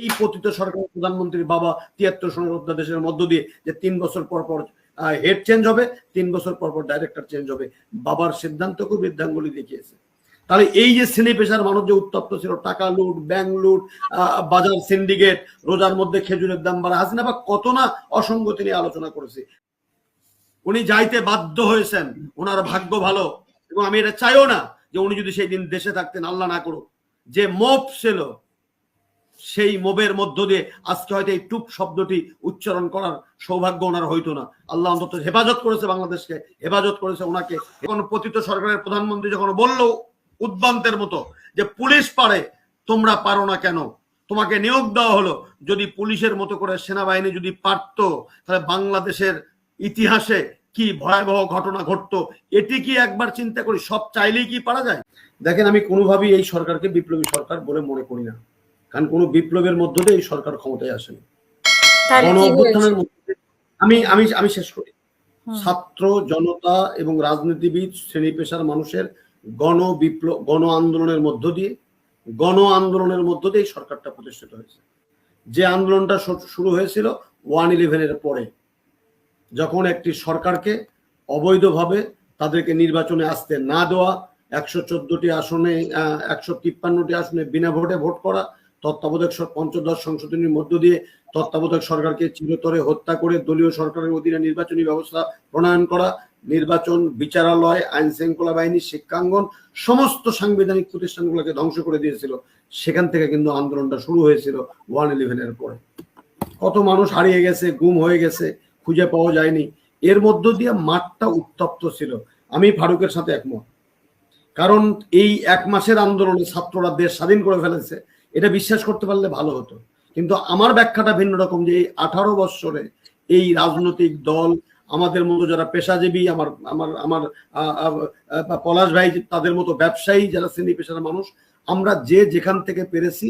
এই পতিত সরকার প্রধানমন্ত্রী বাবা তিয়াত্তর সনের অধ্যাদেশের মধ্য দিয়ে যে তিন বছর পর পর হেড চেঞ্জ হবে, তিন বছর পর পর ডাইরেক্টর চেঞ্জ হবে, বাবার সিদ্ধান্তকে বৃদ্ধাঙ্গুলি দেখিয়েছে। তাহলে এই যে শ্রেণি পেশার মানুষ যে উত্তপ্ত ছিল, টাকা লুট ব্যাংক লুট বাজার সিন্ডিকেট রোজার মধ্যে খেজুরের দাম বাড়া, হাসিনা বা কত না অসঙ্গতি নিয়ে আলোচনা করেছে। উনি যাইতে বাধ্য হয়েছেন, ওনার ভাগ্য ভালো, এবং আমি এটা চাইও না যে উনি যদি সেই দিন দেশে থাকতেন, আল্লাহ না করুক। যে মোপ ছিল সেই মোবের মধ্য দিয়ে আজকে হয়তো এই টুপ শব্দটি উচ্চারণ করার সৌভাগ্য ওনার হইতো না। আল্লাহ অন্তত হেফাজত করেছে বাংলাদেশকে, হেফাজত করেছে ওনাকে। এখন পতিত সরকারের প্রধানমন্ত্রী যখন বলল উদ্বান্তের মতো যে পুলিশ পারে, তোমরা পারো না কেন? তোমাকে নিয়োগ দেওয়া হলো। যদি পুলিশের মতো করে সেনাবাহিনী যদি পারতো, তাহলে বাংলাদেশের ইতিহাসে কি ভয়াবহ ঘটনা ঘটতো, এটি কি একবার চিন্তা করি? সব চাইলেই কি পারা যায়? দেখেন, আমি কোনোভাবেই এই সরকারকে বিপ্লবী সরকার বলে মনে করি না। কারণ কোনো বিপ্লবের মধ্য দিয়ে এই সরকার ক্ষমতায় আসেনি। গণ অভ্যুত্থানের মধ্যে আমি আমি আমি শেষ করি। ছাত্র জনতা এবং রাজনীতিবিদ শ্রেণি পেশার মানুষের গণ বিপ্লব গণ আন্দোলনের মধ্য দিয়ে গণ আন্দোলনের মধ্য দিয়ে এই সরকারটা প্রতিষ্ঠিত হয়েছে। যে আন্দোলনটা শুরু হয়েছিল ওয়ান ইলেভেনের পরে। যখন একটি সরকারকে অবৈধভাবে তাদেরকে নির্বাচনে আসতে না দেওয়া একশো চোদ্দটি আসনে একশো তিপ্পান্নটি আসনে বিনা ভোটে ভোট করা তত্ত্বাবধায়ক পঞ্চদশ সংশোধনীর মধ্য দিয়ে তত্ত্বাবধায়ক সরকারকে চিরতরে হত্যা করে দলীয় সরকারের অধীনে নির্বাচনী ব্যবস্থা প্রণয়ন করা, নির্বাচন বিচারালয় আইন শৃঙ্খলা বাহিনী, শিক্ষাঙ্গন, সমস্ত সাংবিধানিক প্রতিষ্ঠানগুলোকে ধ্বংস করে দিয়েছিল। সেখান থেকে কিন্তু আন্দোলনটা শুরু হয়েছিল ওয়ান ইলেভেনের পরে। কত মানুষ হারিয়ে গেছে, গুম হয়ে গেছে, খুঁজে পাওয়া যায়নি। এর মধ্য দিয়ে মাঠটা উত্তপ্ত ছিল। আমি ফারুকের সাথে একমত। কারণ এই এক মাসের আন্দোলনে ছাত্ররা দেশ স্বাধীন করে ফেলেছে। এটা বিশ্বাস করতে পারলে ভালো হতো। কিন্তু আমার ব্যাখ্যাটা ভিন্ন রকম যে এই আঠারো বৎসরে এই রাজনৈতিক দল, আমাদের মতো যারা পেশাজীবী, আমার আমার আমার পলাশ ভাই তাদের মতো ব্যবসায়ী যারা শ্রেণি পেশার মানুষ, আমরা যে যেখান থেকে পেরেছি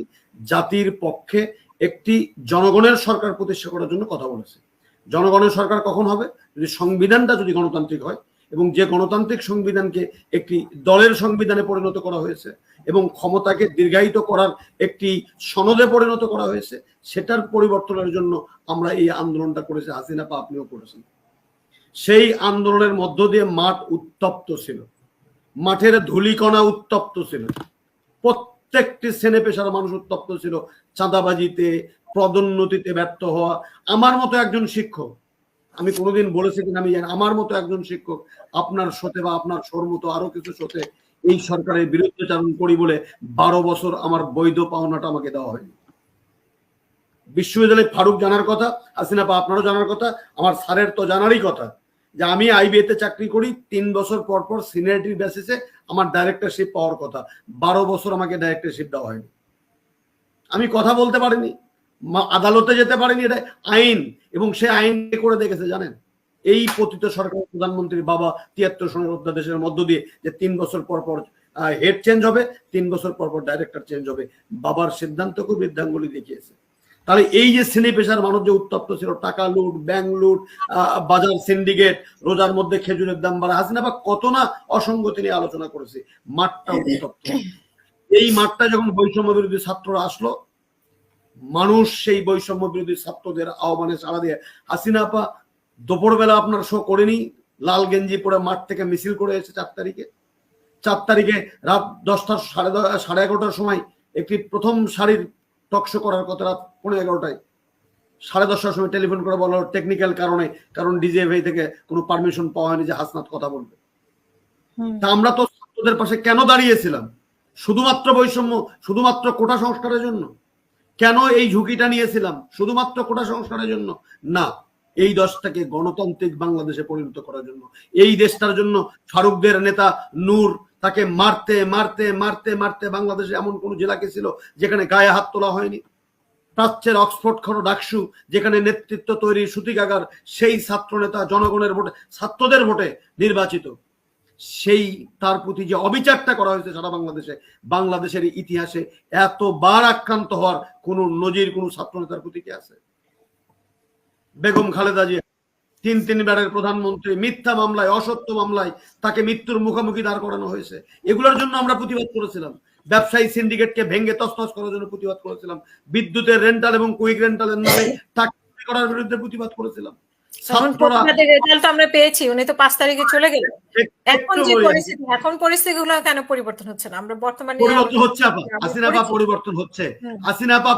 জাতির পক্ষে একটি জনগণের সরকার প্রতিষ্ঠা করার জন্য কথা বলেছে। জনগণের সরকার কখন হবে? যদি সংবিধানটা যদি গণতান্ত্রিক হয় এবং যে গণতান্ত্রিক সংবিধানকে একটি দলের সংবিধানে পরিণত করা হয়েছে এবং ক্ষমতাকে দীর্ঘায়িত করার একটি সনদে পরিণত করা হয়েছে, সেটার পরিবর্তনের জন্য আমরা এই আন্দোলনটা করেছি। হাসিনা পা আপনিও করেছেন। সেই আন্দোলনের মধ্য দিয়ে মাঠ উত্তপ্ত ছিল। মাঠের ধুলিকণা উত্তপ্ত ছিল। প্রত্যেকটি শ্রেণি পেশার মানুষ উত্তপ্ত ছিল। চাঁদাবাজিতে, পদোন্নতিতে ব্যর্থ হওয়া। আমার মতো একজন শিক্ষক আমি কোনোদিন বলেছি কিনা আমি জানি আমার মতো একজন শিক্ষক, আপনার সাথে বা আপনার সর মতো আরও কিছু সাথে এই সরকারের বিরুদ্ধে চারণ করি বলে বারো বছর আমার বৈধ পাওনাটা আমাকে দেওয়া হয়নি। বিশ্ববিদ্যালয় ফারুক জানার কথা, হাসিনা বা আপনারও জানার কথা, আমার স্যারের তো জানারই কথা যে আমি আইবিএতে চাকরি করি, তিন বছর পর পর সিনিয়রিটির বেসিসে আমার ডাইরেক্টরশিপ পাওয়ার কথা। বারো বছর আমাকে ডাইরেক্টরশিপ দেওয়া হয়নি। আমি কথা বলতে পারিনি। আদালতে যেতে পারিনি, এটা আইন। এবং সে আইন করে দেখেছে, জানেন? এই পতিত সরকার প্রধানমন্ত্রী বাবা তিয়াত্তর সনের অধ্যাদেশের মধ্য দিয়ে যে তিন বছর পর পর হেড চেঞ্জ হবে, তিন বছর পর পর ডাইরেক্টর চেঞ্জ হবে, বাবার সিদ্ধান্তকে বৃদ্ধাঙ্গুলি দেখিয়েছে। তাহলে এই যে শ্রেণি পেশার মানুষ যে উত্তপ্ত ছিল, টাকা লুট ব্যাংক লুট বাজার সিন্ডিকেট রোজার মধ্যে খেজুরের দাম বাড়া, হাসিনা বা কত না অসঙ্গতি নিয়ে আলোচনা করেছে মাঠটা উত্তপ্ত। এই মাঠটা যখন বৈষম্য বিরোধী ছাত্ররা আসলো মানুষ সেই বৈষম্য বিরোধী ছাত্রদের আহ্বানে সাড়া দিয়ে হাসিনা আপা দুপুরবেলা আপনার শো করেনি? লাল গেঞ্জি পরে মাঠ থেকে মিছিল করে এসে চার তারিখে? চার তারিখে রাত দশটার সাড়ে সাড়ে এগারোটার সময় একটি প্রথম সারির টকশো করার কথা রাত পনেরো এগারোটায়। সাড়ে দশটার সময় টেলিফোন করে বলা টেকনিক্যাল কারণে কারণ ডিজিএফআই থেকে কোনো পারমিশন পাওয়া হয়নি যে হাসনাত কথা বলবে। তা আমরা তো ছাত্রদের পাশে কেন দাঁড়িয়েছিলাম? শুধুমাত্র বৈষম্য শুধুমাত্র কোটা সংস্কারের জন্য? কেন এই ঝুঁকিটা নিয়েছিলাম? শুধুমাত্র কোটা সংস্কারের জন্য? না, এই দশটাকে গণতান্ত্রিক বাংলাদেশে পরিণত করার জন্য। এই দেশটার জন্য ফারুকদের নেতা নূর, তাকে মারতে মারতে মারতে মারতে বাংলাদেশে এমন কোন জেলাকে ছিল যেখানে গায়ে হাত তোলা হয়নি? প্রাচ্যের অক্সফোর্ড খনো ডাকসু, যেখানে নেতৃত্ব তৈরি সুতিকাগার, সেই ছাত্র নেতা জনগণের ভোটে, ছাত্রদের ভোটে নির্বাচিত। সেই তার প্রতি যে অবিচারটা করা হয়েছে সারা বাংলাদেশে, বাংলাদেশের ইতিহাসে এতবার আক্রান্ত হওয়ার কোন নজির, কোন ছাত্র নেতার প্রতি কি আছে? বেগম খালেদা জিয়া, তিন তিনবারের প্রধানমন্ত্রী, মিথ্যা মামলায়, অসত্য মামলায় তাকে মৃত্যুর মুখোমুখি দাঁড় করানো হয়েছে। এগুলোর জন্য আমরা প্রতিবাদ করেছিলাম। ব্যবসায়ী সিন্ডিকেটকে ভেঙে তছনছ করার জন্য প্রতিবাদ করেছিলাম। বিদ্যুতের রেন্টাল এবং কুইক রেন্টালের নামে চুরি করার বিরুদ্ধে প্রতিবাদ করেছিলাম। রেজাল্ট আমরা পেয়েছি উনি তো পাঁচ তারিখে চলে গেলেন। এখন যে পরিস্থিতি এখন পরিস্থিতিগুলো কেন পরিবর্তন হচ্ছে না? আমরা বর্তমানে পরিবর্তন হচ্ছে আপা আমরা হাসিনা পা পরিস্থিতি- পরিবর্তন হচ্ছে। হুম।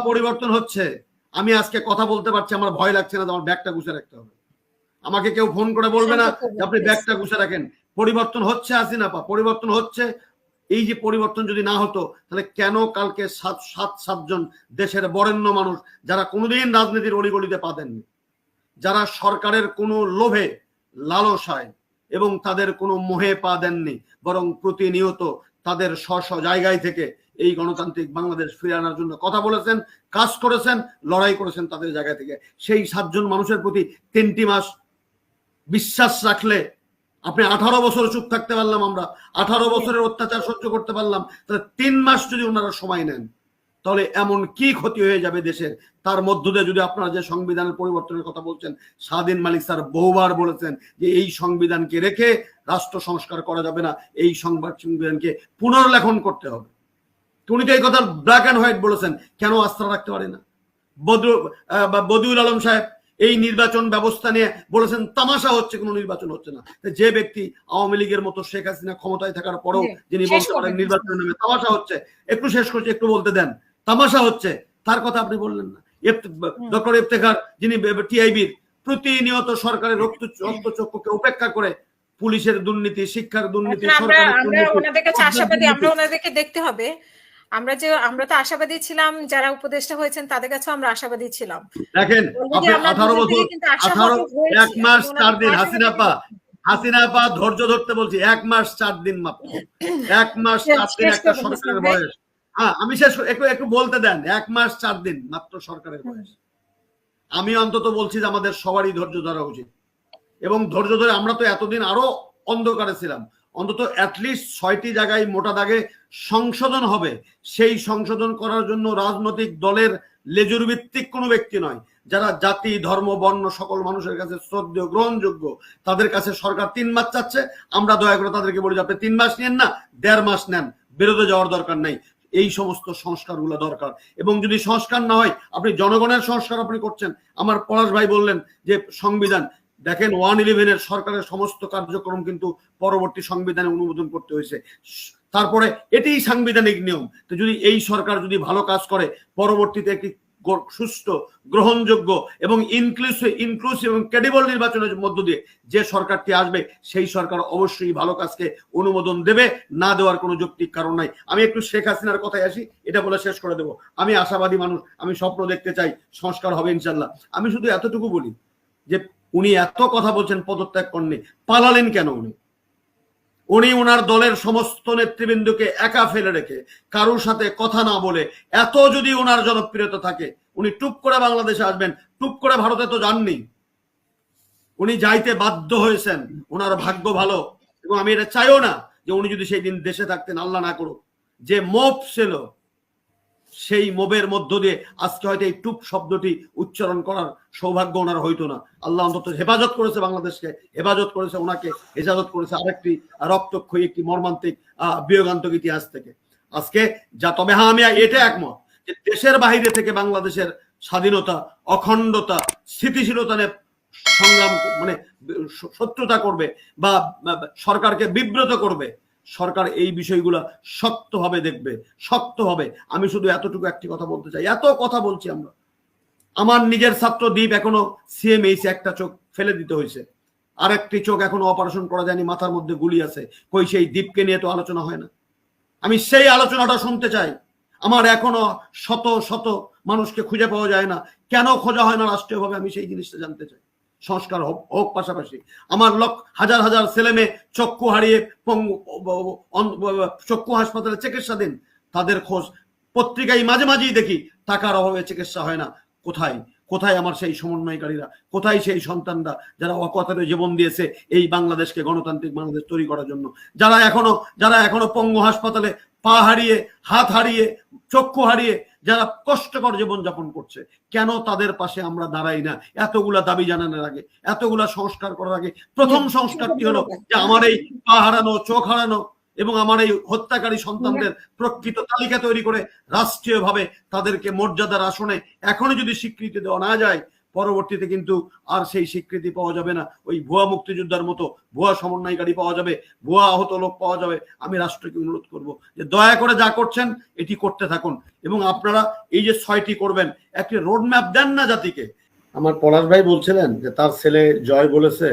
পরিবর্তন হচ্ছে। আমি আজকে কথা বলতে পারছি আমার ভয় লাগছে না আমার ব্যাগটা গুছে রাখতে হবে। আমাকে কেউ ফোন করে বলবে না আপনি ব্যাগটা গুছে রাখেন। পরিবর্তন হচ্ছে হাসিনা পা পরিবর্তন হচ্ছে। এই যে পরিবর্তন যদি না হতো তাহলে কেন কালকে সাত সাত সাতজন দেশের বরেণ্য মানুষ যারা কোনোদিন রাজনীতির অলিগলিতে পা দেননি? যারা সরকারের কোনো লোভে লালসায় এবং তাদের কোনো মোহে পা দেননি, বরং প্রতিনিয়ত তাদের স্ব জায়গায় থেকে এই গণতান্ত্রিক বাংলাদেশ ফিরে আনার জন্য কথা বলেছেন, কাজ করেছেন, লড়াই করেছেন তাদের জায়গা থেকে। সেই সাতজন মানুষের প্রতি তিনটি মাস বিশ্বাস রাখলে আপনি আঠারো বছর চুপ থাকতে পারলাম আমরা, আঠারো বছরের অত্যাচার সহ্য করতে পারলাম, তাহলে তিন মাস যদি ওনারা সময় নেন তাহলে এমন কি ক্ষতি হয়ে যাবে দেশের? তার মধ্য দিয়ে যদি আপনারা যে সংবিধানের পরিবর্তনের কথা বলছেন স্বাধীন মালিক স্যার বহুবার বলেছেন যে এই সংবিধানকে রেখে রাষ্ট্র সংস্কার করা যাবে না এই সংবাদ সংবিধানকে পুনর্লেখন করতে হবে। তো উনি তো এই কথা ব্ল্যাক অ্যান্ড হোয়াইট বলেছেন কেন আস্থা রাখতে পারে না? বদরু বদিউল আলম সাহেব এই নির্বাচন ব্যবস্থা নিয়ে বলেছেন তামাশা হচ্ছে কোনো নির্বাচন হচ্ছে না। যে ব্যক্তি আওয়ামী লীগের মতো শেখ হাসিনা ক্ষমতায় থাকার পরেও জি, যিনি বলতে পারেন। নির্বাচনের নামে তামাশা হচ্ছে একটু শেষ করছি একটু বলতে দেন। তামাশা হচ্ছে। তার কথা আপনি বললেন না। ডক্টর ইফতেখার যিনি টিআইবির প্রতিনিয়ত সরকারের রক্ত রক্তচক্ষুকে উপেক্ষা করে পুলিশের দুর্নীতি শিক্ষার দুর্নীতি আমরা সরকারের আমরা দুর্নীতি, ওনাদের কাছে আশাবাদী আমরা ওনাদেরকে দেখতে হবে। আমরা যে আমরা তো আশাবাদী ছিলাম যারা উপদেষ্টা হয়েছেন তাদের কাছেও আমরা আশাবাদী ছিলাম। দেখেন আঠারো বছর আঠারো এক মাস চার দিন হাসিনা পা হাসিনা পা ধৈর্য ধরতে বলছি এক মাস চার দিন মাত্র। এক মাস চার দিন একটা সরকারের বয়স। হ্যাঁ আমি শেষ একটু একটু বলতে দেন এক মাস চার দিন মাত্র সরকারের বয়স। আমি অন্তত বলছি যে আমাদের সবারই ধৈর্য ধরা উচিত। এবং ধৈর্য ধরে আমরা তো এতদিন আরও অন্ধকারে ছিলাম। অন্তত অ্যাটলিস্ট ছয়টি জায়গায় মোটা দাগে সংশোধন হবে। সেই সংশোধন করার জন্য রাজনৈতিক দলের লেজুর ভিত্তিক কোনো ব্যক্তি নয়। যারা জাতি ধর্ম বর্ণ সকল মানুষের কাছে শ্রদ্ধেয় গ্রহণযোগ্য তাদের কাছে সরকার তিন মাস চাচ্ছে। আমরা দয়া করে তাদেরকে বলি যে আপনি তিন মাস নেন না দেড় মাস নেন। বেরোতে যাওয়ার দরকার নাই। এই সমস্ত সংস্কারগুলো দরকার। এবং যদি সংস্কার না হয়, আপনি জনগণের সংস্কার আপনি করছেন। আমার পলাশ ভাই বললেন যে সংবিধান, দেখেন ওয়ান ইলেভেনের সরকারের সমস্ত কার্যক্রম কিন্তু পরবর্তী সংবিধানে অনুমোদন করতে হয়েছে। তারপরে এটি সাংবিধানিক নিয়ম। তো যদি এই সরকার যদি ভালো কাজ করে, পরবর্তীতে একটি সুষ্ঠু গ্রহণযোগ্য এবং ইনক্লুসিভ ইনক্লুসিভ এবং ক্রেডিবল নির্বাচনের মধ্য দিয়ে যে সরকারটি আসবে, সেই সরকার অবশ্যই ভালো কাজকে অনুমোদন দেবে। না দেওয়ার কোনো যৌক্তিক কারণ নাই। আমি একটু শেখ হাসিনার কথায় আসি, এটা বলে শেষ করে দেবো। আমি আশাবাদী মানুষ, আমি স্বপ্ন দেখতে চাই, সংস্কার হবে ইনশাল্লাহ আমি শুধু এতটুকু বলি যে, উনি এত কথা বলছেন, পদত্যাগ করেননি। পালালেন কেন উনি? উনি ওনার দলের সমস্ত নেতৃবৃন্দকে একা ফেলে রেখে কারোর সাথে কথা না বলে এত যদি ওনার জনপ্রিয়তা থাকে, উনি টুপ করে বাংলাদেশে আসবেন, টুপ করে ভারতে তো যাননি। উনি যাইতে বাধ্য হয়েছেন ওনার ভাগ্য ভালো। এবং আমি এটা চাইও না যে উনি যদি সেই দিন দেশে থাকতেন, আল্লাহ না করুক। যে মোপ ছিল সেই মোবের মধ্য দিয়ে আজকে হয়তো এই টুপ শব্দটি উচ্চারণ করার সৌভাগ্য ওনার হইতো না। আল্লাহ অন্তত হেফাজত করেছে বাংলাদেশকে, হেফাজত করেছে ওনাকে, হেফাজত করেছে আরেকটি রক্তক্ষয়ী, একটি মর্মান্তিক বিয়োগান্তক ইতিহাস থেকে। আজকে যা তবে হ্যাঁ আমি এটা একমত যে দেশের বাইরে থেকে বাংলাদেশের স্বাধীনতা, অখণ্ডতা, স্থিতিশীলতা সংগ্রাম মানে শত্রুতা করবে বা, সরকারকে বিব্রত করবে সরকার এই বিষয়গুলা শক্তভাবে দেখবে শক্ত হবে আমি শুধু এতটুকু একটি কথা বলতে চাই। এত কথা বলছি আমরা। আমার নিজের ছাত্র দ্বীপ এখনও সিএমএইচ একটা চোখ ফেলে দিতে হয়েছে। আরেকটি চোখ এখনও অপারেশন করা যায়নি, মাথার মধ্যে গুলি আছে। কই সেই দ্বীপকে নিয়ে তো আলোচনা হয় না। আমি সেই আলোচনাটা শুনতে চাই। আমার এখনও শত শত মানুষকে খুঁজে পাওয়া যায় না। কেন খোঁজা হয় না রাষ্ট্রীয়ভাবে? আমি সেই জিনিসটা জানতে চাই। সংস্কার হোক পাশাপাশি। আমার লক্ষ হাজার হাজার ছেলে মেয়ে চক্ষু হারিয়ে চক্ষু হাসপাতালে চিকিৎসাধীন তাদের খোঁজ পত্রিকায় মাঝে মাঝেই দেখি টাকার অভাবে চিকিৎসা হয় না। কোথায়? কোথায় আমার সেই সমন্বয়কারীরা? কোথায় সেই সন্তানরা যারা অকথারে জীবন দিয়েছে এই বাংলাদেশকে গণতান্ত্রিক বাংলাদেশ তৈরি করার জন্য? যারা এখনও যারা এখনও পঙ্গু হাসপাতালে পা হারিয়ে, হাত হারিয়ে, চক্ষু হারিয়ে যারা কষ্টকর জীবন যাপন করছে কেন তাদের পাশে আমরা দাঁড়াই না? এতগুলা দাবি জানানোর আগে এতগুলা সংস্কার করার আগে প্রথম সংস্কারটি হলো? যে আমার এই পা হারানো চোখ হারানো এবং আমার এই হত্যাকারী সন্তানদের প্রকৃত তালিকা তৈরি করে রাষ্ট্রীয়ভাবে তাদেরকে মর্যাদার আসনে এখনও যদি স্বীকৃতি দেওয়া না যায় পরবর্তীতে কিন্তু আর সেই স্বীকৃতি পাওয়া যাবে না। ওই ভুয়া মুক্তিযোদ্ধার মতো ভুয়া সমন্বয়কারী পাওয়া যাবে ভুয়া আহত লোক পাওয়া যাবে। আমি রাষ্ট্রকে অনুরোধ করব যে দয়া করে যা করছেন এটি করতে থাকুন। এবং আপনারা এই যে ছয়টি করবেন একটি রোড ম্যাপ দেন না জাতিকে। আমার পলাশ ভাই বলছিলেন যে তার ছেলে জয় বলেছে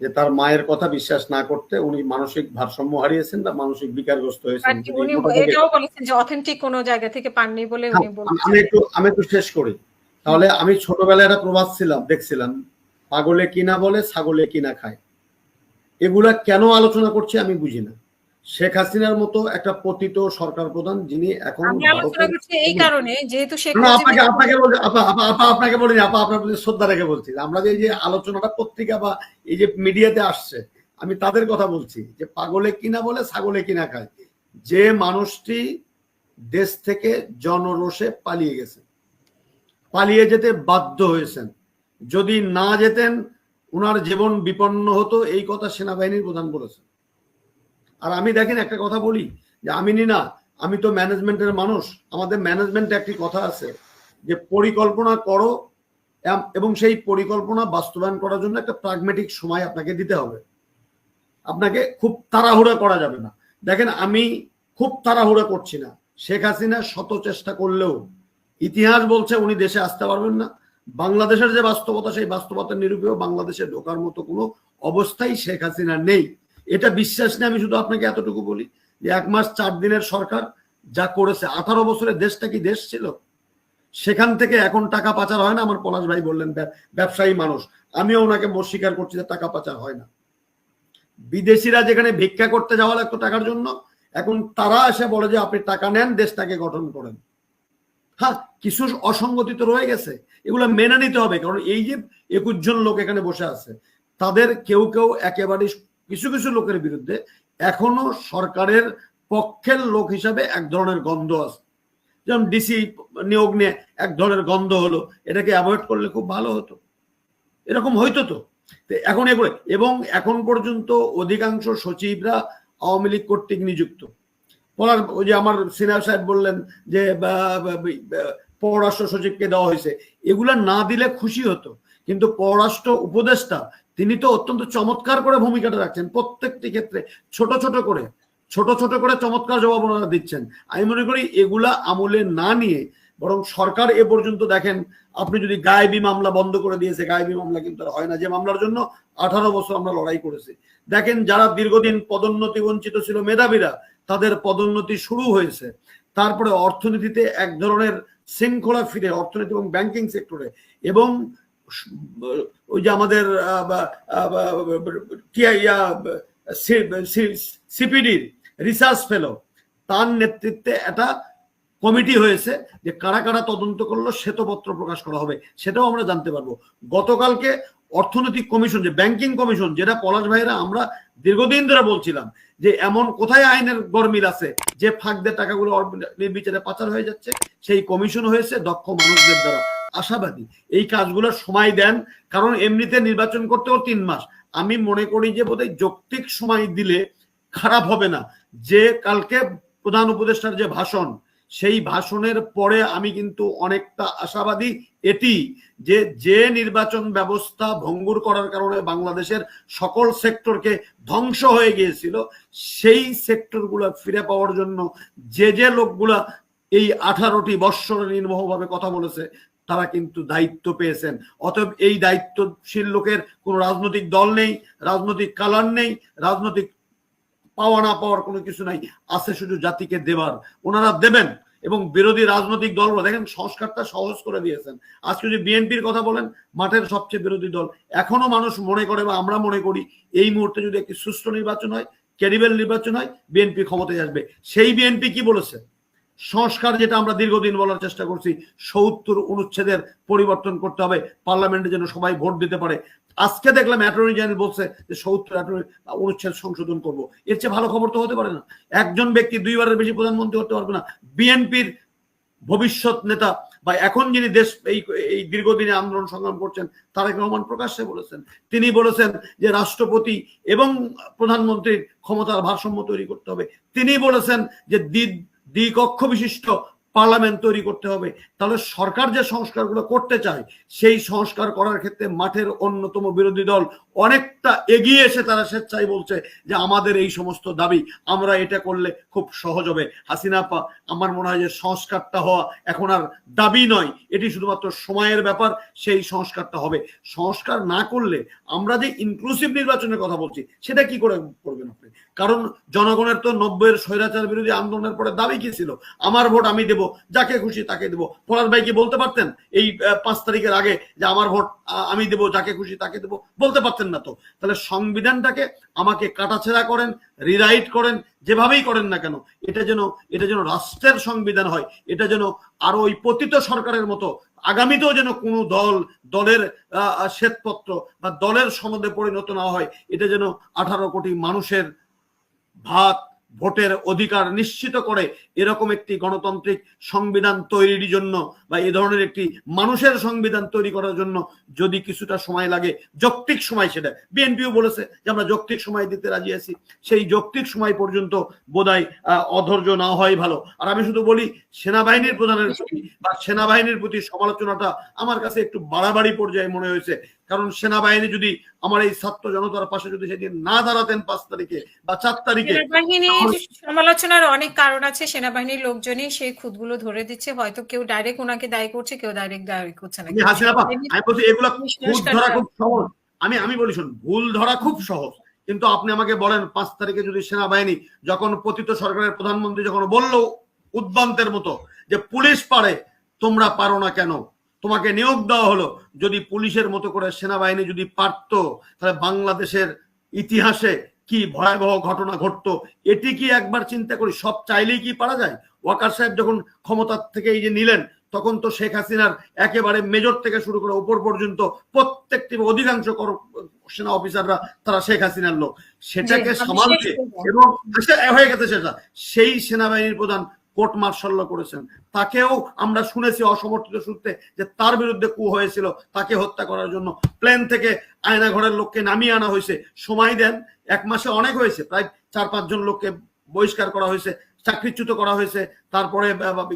যে তার মায়ের কথা বিশ্বাস না করতে উনি মানসিক ভারসাম্য হারিয়েছেন বা মানসিক বিকারগ্রস্ত হয়েছেন। উনি এটাও বলেছেন যে অথেন্টিক কোনো জায়গা থেকে পাননি বলে উনি বলেছেন। আমি একটু আমি একটু শেষ করি। তাহলে আমি ছোটবেলায় একটা প্রবাদ ছিলাম দেখছিলাম পাগলে কিনা বলে ছাগলে কিনা খায়। এগুলা কেন আলোচনা করছি আমি বুঝি না। শেখ হাসিনার মতো একটা পতিত সরকার প্রধান যিনি এখন এই কারণে যেহেতু আপনাকে বলছি বলিনি আপা আপনার প্রতি শ্রদ্ধা রেখে বলছি। আমরা যে যে আলোচনাটা পত্রিকা বা এই যে মিডিয়াতে আসছে আমি তাদের কথা বলছি যে পাগলে কিনা বলে ছাগলে কিনা খায়। যে মানুষটি দেশ থেকে জনরোষে পালিয়ে গেছে পালিয়ে যেতে বাধ্য হয়েছেন। যদি না যেতেন ওনার জীবন বিপন্ন হতো, এই কথা সেনাবাহিনীর প্রধান বলেছেন। আর আমি দেখেন, একটা কথা বলি, যে আমি নি না, আমি তো ম্যানেজমেন্টের মানুষ, আমাদের ম্যানেজমেন্টে একটি কথা আছে, যে পরিকল্পনা করো এবং সেই পরিকল্পনা বাস্তবায়ন করার জন্য একটা প্রাগমেটিক সময় আপনাকে দিতে হবে। আপনাকে খুব তাড়াহুড়া করা যাবে না। দেখেন, আমি খুব তাড়াহুড়া করছি না। শেখ হাসিনা শত চেষ্টা করলেও ইতিহাস বলছে উনি দেশে আসতে পারবেন না। বাংলাদেশের যে বাস্তবতা, সেই বাস্তবতা নিরূপেও বাংলাদেশে ঢোকার মতো কোনো অবস্থাই শেখ হাসিনা নেই। এটা বিশ্বাস নেই আমি শুধু আপনাকে এতটুকু বলি যে এক মাস চার দিনের সরকার যা করেছে, আঠারো বছরে দেশটা কি দেশ ছিল? সেখান থেকে এখন টাকা পাচার হয় না? আমার পলাশ ভাই বললেন ব্যবসায়ী মানুষ। আমিও ওনাকে স্বীকার করছি যে টাকা পাচার হয় না। বিদেশিরা যেখানে ভিক্ষা করতে যাওয়া লাগতো টাকার জন্য, এখন তারা এসে বলে যে আপনি টাকা নেন, দেশটাকে গঠন করেন। হ্যাঁ কিছু অসঙ্গতি তো রয়ে গেছে। এগুলো মেনে নিতে হবে, কারণ এই যে একুশ জন লোক এখানে বসে আছে, তাদের কেউ কেউ একেবারে কিছু কিছু লোকের বিরুদ্ধে এখনও সরকারের পক্ষের লোক হিসাবে এক ধরনের গন্ধ আছে। যেমন ডিসি নিয়োগ নিয়ে এক ধরনের গন্ধ হলো, এটাকে অ্যাভয়েড করলে খুব ভালো হতো। এরকম হইতো তো এখন এগুলো, এবং এখন পর্যন্ত অধিকাংশ সচিবরা আওয়ামী লীগ কর্তৃক নিযুক্ত। পড়ার ওই যে আমার সিনহা সাহেব বললেন যে পররাষ্ট্র সচিবকে দেওয়া হয়েছে। এগুলা না দিলে খুশি হতো। কিন্তু পররাষ্ট্র উপদেষ্টা, তিনি তো অত্যন্ত চমৎকার করে ভূমিকাটা রাখছেন। প্রত্যেকটি ক্ষেত্রে ছোট ছোট করে, ছোট ছোট করে চমৎকার জবাব ওনারা দিচ্ছেন। আমি মনে করি এগুলা আমলে না নিয়ে বরং সরকার এ পর্যন্ত দেখেন, আপনি যদি গায়েবী মামলা বন্ধ করে দিয়েছে, গায়েবী মামলা কিন্তু হয় না। যে মামলার জন্য আঠারো বছর আমরা লড়াই করেছি। দেখেন যারা দীর্ঘদিন পদোন্নতি বঞ্চিত ছিল মেধাবীরা তাদের পদোন্নতি শুরু হয়েছে। তারপরে অর্থনীতিতে এক ধরনের শৃঙ্খলা ফিরে, অর্থনীতি এবং ব্যাংকিং সেক্টরে এবং ওই যে আমাদের সিপিডির রিসার্চ ফেলো, তার নেতৃত্বে একটা কমিটি হয়েছে যে কারা কারা তদন্ত করল, শ্বেতপত্র প্রকাশ করা হবে, সেটাও আমরা জানতে পারব। গতকালকে অর্থনৈতিক কমিশন, যে ব্যাংকিং কমিশন, যেটা পলাশ ভাইরা আমরা দীর্ঘদিন ধরে বলছিলাম যে এমন কোথায় আইনের গরমিল আছে? যে ফাঁকদের টাকাগুলো নির্বিচারে পাচার হয়ে যাচ্ছে, সেই কমিশন হয়েছে দক্ষ মানুষদের দ্বারা। আশাবাদী, এই কাজগুলো সময় দেন, কারণ এমনিতে নির্বাচন করতেও তিন মাস। আমি মনে করি যে বোধহয় যৌক্তিক সময় দিলে খারাপ হবে না। যে কালকে প্রধান উপদেষ্টার যে ভাষণ সেই ভাষণের পরে আমি কিন্তু অনেকটা আশাবাদী এটি যে যে নির্বাচন ব্যবস্থা ভঙ্গুর করার কারণে বাংলাদেশের সকল সেক্টরকে ধ্বংস হয়ে গিয়েছিল, সেই সেক্টরগুলো ফিরে পাওয়ার জন্য যে যে লোকগুলা এই আঠারোটি বৎসর নির্মোহভাবে কথা বলেছে, তারা কিন্তু দায়িত্ব পেয়েছেন। অতএব এই দায়িত্বশীল লোকের কোনো রাজনৈতিক দল নেই, রাজনৈতিক কালার নেই, রাজনৈতিক পাওয়া না পাওয়ার কোনো কিছু নাই। আছে শুধু জাতিকে দেবার। ওনারা দেবেন এবং বিরোধী রাজনৈতিক দলগুলো, দেখেন সংস্কারটা সহজ করে দিয়েছেন। আজকে যদি বিএনপির কথা বলেন, মাঠের সবচেয়ে বিরোধী দল। এখনও মানুষ মনে করে বা আমরা মনে করি, এই মুহূর্তে যদি একটি সুষ্ঠু নির্বাচন হয়, ক্যারিবেল নির্বাচন হয়, বিএনপি ক্ষমতায় আসবে। সেই বিএনপি কি বলেছে? সংস্কার যেটা আমরা দীর্ঘদিন বলার চেষ্টা করছি, সত্তর অনুচ্ছেদের পরিবর্তন করতে হবে, পার্লামেন্টে যেন সবাই ভোট দিতে পারে। আজকে দেখলাম অ্যাটর্নি জেনারেল বলছে যে সত্তর অনুচ্ছেদ সংশোধন করব। এর চেয়ে ভালো খবর তো হতে পারে না। একজন ব্যক্তি দুইবারের বেশি প্রধানমন্ত্রী হতে পারবে না। বিএনপির ভবিষ্যৎ নেতা বা এখন যিনি দেশ, এই এই দীর্ঘদিনে আন্দোলন সংগ্রাম করছেন, তারেক রহমান প্রকাশ্যে বলেছেন। তিনি বলেছেন যে রাষ্ট্রপতি এবং প্রধানমন্ত্রীর ক্ষমতার ভারসাম্য তৈরি করতে হবে। তিনি বলেছেন যে দ্বিকক্ষ বিশিষ্ট পার্লামেন্ট তৈরি করতে হবে। তাহলে সরকার যে সংস্কারগুলো করতে চায়, সেই সংস্কার করার ক্ষেত্রে মাঠের অন্যতম বিরোধী দল অনেকটা এগিয়ে এসে তারা স্বেচ্ছায় বলছে যে আমাদের এই সমস্ত দাবি, আমরা এটা করলে খুব সহজ হবে। হাসিনা পা আমার মনে হয় যে সংস্কারটা হওয়া এখন আর দাবি নয়, এটি শুধুমাত্র সময়ের ব্যাপার, সেই সংস্কারটা হবে। সংস্কার না করলে আমরা যে ইনক্লুসিভ নির্বাচনের কথা বলছি, সেটা কি করে করবেন আপনি? কারণ জনগণের তো নব্বইয়ের স্বৈরাচার বিরোধী আন্দোলনের পরে দাবি কি ছিল? আমার ভোট আমি দেব যাকে খুশি তাকে দেব। ফরাজ ভাই কি বলতে পারতেন এই পাঁচ তারিখের আগে যে আমার ভোট আমি দেব, যাকে খুশি তাকে দেব? বলতে পারতেন না তো। তাহলে সংবিধানটাকে আমাকে কাটাছেড়া করেন রিরাইট করেন, যেভাবেই করেন না কেন, এটা যেন এটা যেন রাষ্ট্রের সংবিধান হয়, এটা যেন আরও ওই পতিত সরকারের মতো, আগামীতেও যেন কোনো দল, দলের শ্বেতপত্র বা দলের সনদে পরিণত না হয়, এটা যেন আঠারো কোটি মানুষের ভাত ভোটের অধিকার নিশ্চিত করে এরকম একটি গণতান্ত্রিক সংবিধান তৈরির জন্য বা এই ধরনের একটি মানুষের সংবিধান তৈরি করার জন্য যদি কিছুটা সময় লাগে যৌক্তিক সময় সেটা। বিএনপিও বলেছে যে আমরা যৌক্তিক সময় দিতে রাজি আছি। সেই যৌক্তিক সময় পর্যন্ত বোধহয় আহ, অধৈর্য না হয় ভালো। আর আমি শুধু বলি সেনাবাহিনীর প্রধানের প্রতি বা সেনাবাহিনীর প্রতি সমালোচনাটা আমার কাছে একটু বাড়াবাড়ি পর্যায়ে মনে হয়েছে। কারণ সেনাবাহিনী যদি আমার এই ছাত্র জনতার পাশে যদি সেদিন না দাঁড়াতেন পাঁচ তারিখে বা চার তারিখে সমালোচনার অনেক কারণ আছে। সেনাবাহিনীর লোকজনই সেই খুদগুলো ধরে দিচ্ছে। হয়তো কেউ ডাইরেক্ট ওনাকে দায়ী করছে কেউ ডাইরেক্ট দায়ী করছে না। আমি বলছি এগুলা ধরা খুব সহজ। আমি আমি বলি শোন ভুল ধরা খুব সহজ। কিন্তু আপনি আমাকে বলেন পাঁচ তারিখে যদি সেনাবাহিনী যখন পতিত সরকারের প্রধানমন্ত্রী যখন বলল উদ্বান্তের মতো যে পুলিশ পারে তোমরা পারো না কেন? তোমাকে নিয়োগ দেওয়া হলো। যদি পুলিশের মতো করে সেনাবাহিনী যদি পারতো তাহলে বাংলাদেশের ইতিহাসে কি ভয়াবহ ঘটনা ঘটতো এটি কি একবার চিন্তা করি? সব চাইলেই কি পারা যায়? ওয়াকার সাহেব যখন ক্ষমতার থেকে এই যে নিলেন তখন তো শেখ হাসিনার একেবারে মেজর থেকে শুরু করে উপর পর্যন্ত প্রত্যেকটি অধিকাংশ সেনা অফিসাররা তারা শেখ হাসিনার লোক। সেটাকে করব। এবং হয়ে গেছে সেটা সেই সেনাবাহিনীর প্রধান কোর্ট মার্শাল করেছেন। তাকেও আমরা শুনেছি অসমর্থিত সূত্রে যে তার বিরুদ্ধে কু হয়েছিল তাকে হত্যা করার জন্য। প্লেন থেকে আয়না ঘরের লোককে নামিয়ে আনা হয়েছে। সময় দেন এক মাসে অনেক হয়েছে প্রায় চার পাঁচজন লোককে বহিষ্কার করা হয়েছে চাকরিচ্যুত করা হয়েছে তারপরে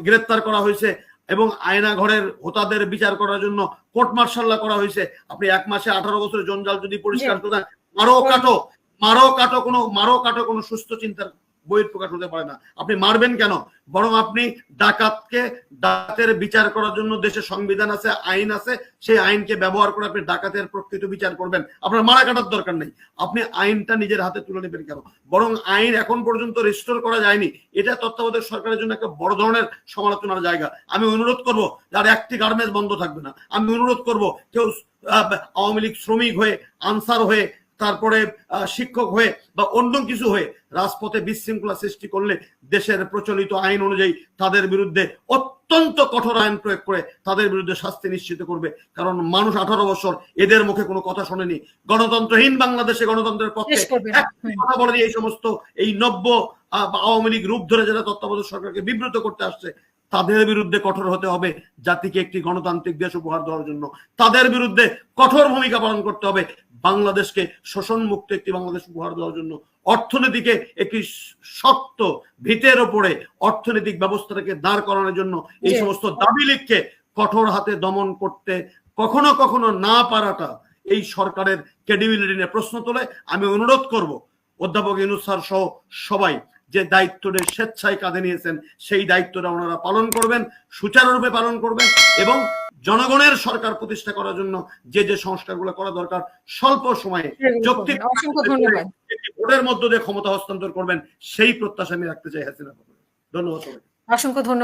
গ্রেপ্তার করা হয়েছে এবং আয়না ঘরের হোতাদের বিচার করার জন্য কোর্ট মার্শাল্লা করা হয়েছে। আপনি এক মাসে আঠারো বছরের জঞ্জাল যদি পরিষ্কার করে দেন মারো কাটো মারো কাটো কোনো মারো কাটো কোনো সুস্থ চিন্তার বইয়ের প্রকাশ হতে পারে না। আপনি মারবেন কেন? বরং আপনি ডাকাতকে ডাকাতের বিচার করার জন্য দেশে সংবিধান আছে, আইন আছে, সেই আইনকে ব্যবহার করে আপনি ডাকাতের প্রকৃত বিচার করবেন। আপনার মারা কাটার দরকার নেই। আপনি আইনটা নিজের হাতে তুলে নেবেন কেন? বরং আইন এখন পর্যন্ত রিস্টোর করা যায়নি। এটা তত্ত্বাবধায়ক সরকারের জন্য একটা বড় ধরনের সমালোচনার জায়গা। আমি অনুরোধ করব, যার একটি গার্মেন্টস বন্ধ থাকবে না। আমি অনুরোধ করব, কেউ আওয়ামী লীগ শ্রমিক হয়ে, আনসার হয়ে তারপরে শিক্ষক হয়ে বা অন্য কিছু হয়ে রাজপথে বিশৃঙ্খলা সৃষ্টি করলে দেশের প্রচলিত আইন অনুযায়ী তাদের বিরুদ্ধে অত্যন্ত কঠোর আইন প্রয়োগ করে তাদের বিরুদ্ধে শাস্তি নিশ্চিত করবে। কারণ মানুষ আঠারো বছর এদের মুখে কোনো কথা শোনেনি। গণতন্ত্রহীন বাংলাদেশে গণতন্ত্রের পক্ষে কথা বলে এই সমস্ত এই নব্য আওয়ামী লীগ রূপ ধরে যারা তত্ত্বাবধায়ক সরকারকে বিব্রত করতে আসছে তাদের বিরুদ্ধে কঠোর হতে হবে জাতিকে একটি গণতান্ত্রিক দেশ উপহার দেওয়ার জন্য। তাদের বিরুদ্ধে কঠোর ভূমিকা পালন করতে হবে বাংলাদেশকে শোষণ মুক্ত একটি বাংলাদেশ উপহার দেওয়ার জন্য। অর্থনীতিকে একটি শক্ত ভিতের ওপরে অর্থনৈতিক ব্যবস্থাটাকে দাঁড় করানোর জন্য এই সমস্ত দাবি লিখকে কঠোর হাতে দমন করতে কখনো কখনো না পারাটা এই সরকারের ক্রেডিবিলিটি নিয়ে প্রশ্ন তোলে। আমি অনুরোধ করব অধ্যাপক ইউনুস স্যার সহ সবাই যে দায়িত্বটা স্বেচ্ছায় কাঁধে নিয়েছেন সেই দায়িত্বটা ওনারা পালন করবেন সুচারুরূপে পালন করবেন এবং জনগণের সরকার প্রতিষ্ঠা করার জন্য যে যে সংস্কারগুলো করা দরকার স্বল্প সময়ে যৌক্তিক ভোটের মধ্য দিয়ে ক্ষমতা হস্তান্তর করবেন সেই প্রত্যাশা আমি রাখতে চাই হাসিনা ধন্যবাদ অসংখ্য ধন্যবাদ।